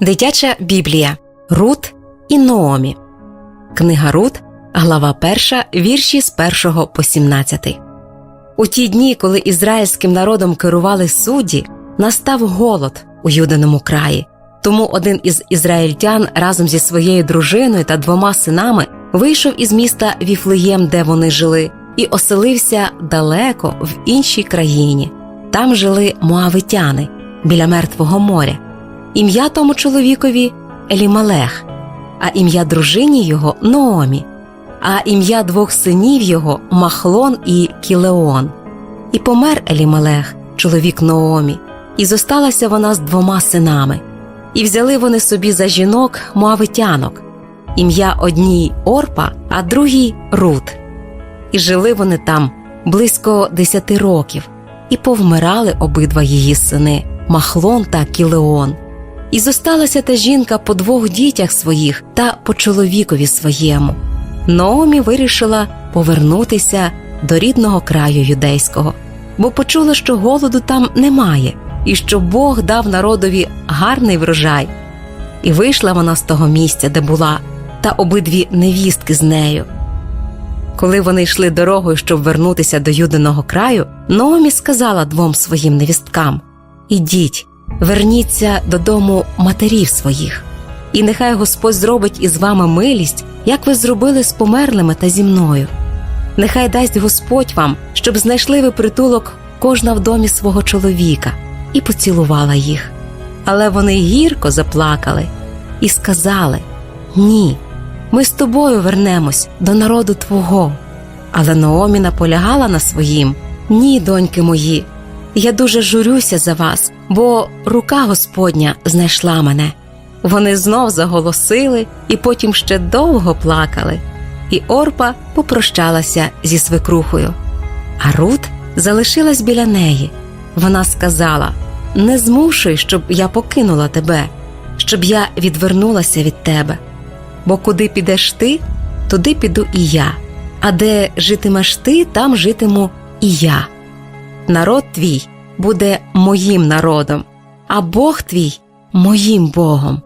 Дитяча Біблія Рут і Ноомі. Книга Рут, глава 1, вірші з 1 по 17. У ті дні, коли ізраїльським народом керували судді, настав голод у Юдиному краї. Тому один із ізраїльтян разом зі своєю дружиною та двома синами вийшов із міста Віфлеєм, де вони жили, і оселився далеко в іншій країні. Там жили моавитяни біля Мертвого моря. Ім'я тому чоловікові Елімалех, а ім'я дружині його Ноомі, а ім'я двох синів його Махлон і Кілеон. І помер Елімалех, чоловік Ноомі, і зосталася вона з двома синами. І взяли вони собі за жінок моавитянок, ім'я одній Орпа, а другій Рут. І жили вони там близько десяти років, і повмирали обидва її сини Махлон та Кілеон. І зосталася та жінка по двох дітях своїх та по чоловікові своєму. Наомі вирішила повернутися до рідного краю юдейського, бо почула, що голоду там немає, і що Бог дав народові гарний врожай. І вийшла вона з того місця, де була, та обидві невістки з нею. Коли вони йшли дорогою, щоб вернутися до юдиного краю, Наомі сказала двом своїм невісткам Ідіть, верніться додому матерів своїх, і нехай Господь зробить із вами милість, як ви зробили з померлими та зі мною. Нехай дасть Господь вам, щоб знайшли ви притулок кожна в домі свого чоловіка, і поцілувала їх. Але вони гірко заплакали і сказали Ні, ми з тобою вернемось до народу Твого. Але Наомі наполягала на своїм Ні, доньки мої, я дуже журюся за вас, бо рука Господня знайшла мене. Вони знов заголосили і потім ще довго плакали. І Орпа попрощалася зі свекрухою. А Рут залишилась біля неї. Вона сказала: Не змушуй, щоб я покинула тебе, щоб я відвернулася від тебе. Бо куди підеш ти, туди піду і я, а де житимеш ти, там житиму і я. Народ твій буде моїм народом, а Бог твій моїм Богом.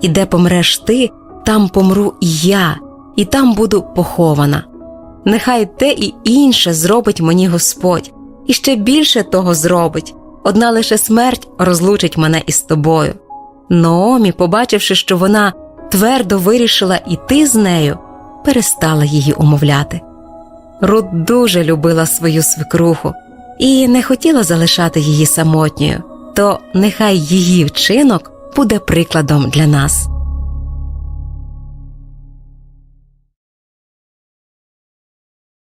І де помреш ти, там помру і я, і там буду похована. Нехай те і інше зробить мені Господь, і ще більше того зробить. Одна лише смерть розлучить мене із тобою. Наомі, побачивши, що вона твердо вирішила іти з нею, перестала її умовляти. Рут дуже любила свою свекруху і не хотіла залишати її самотньою, то нехай її вчинок буде прикладом для нас.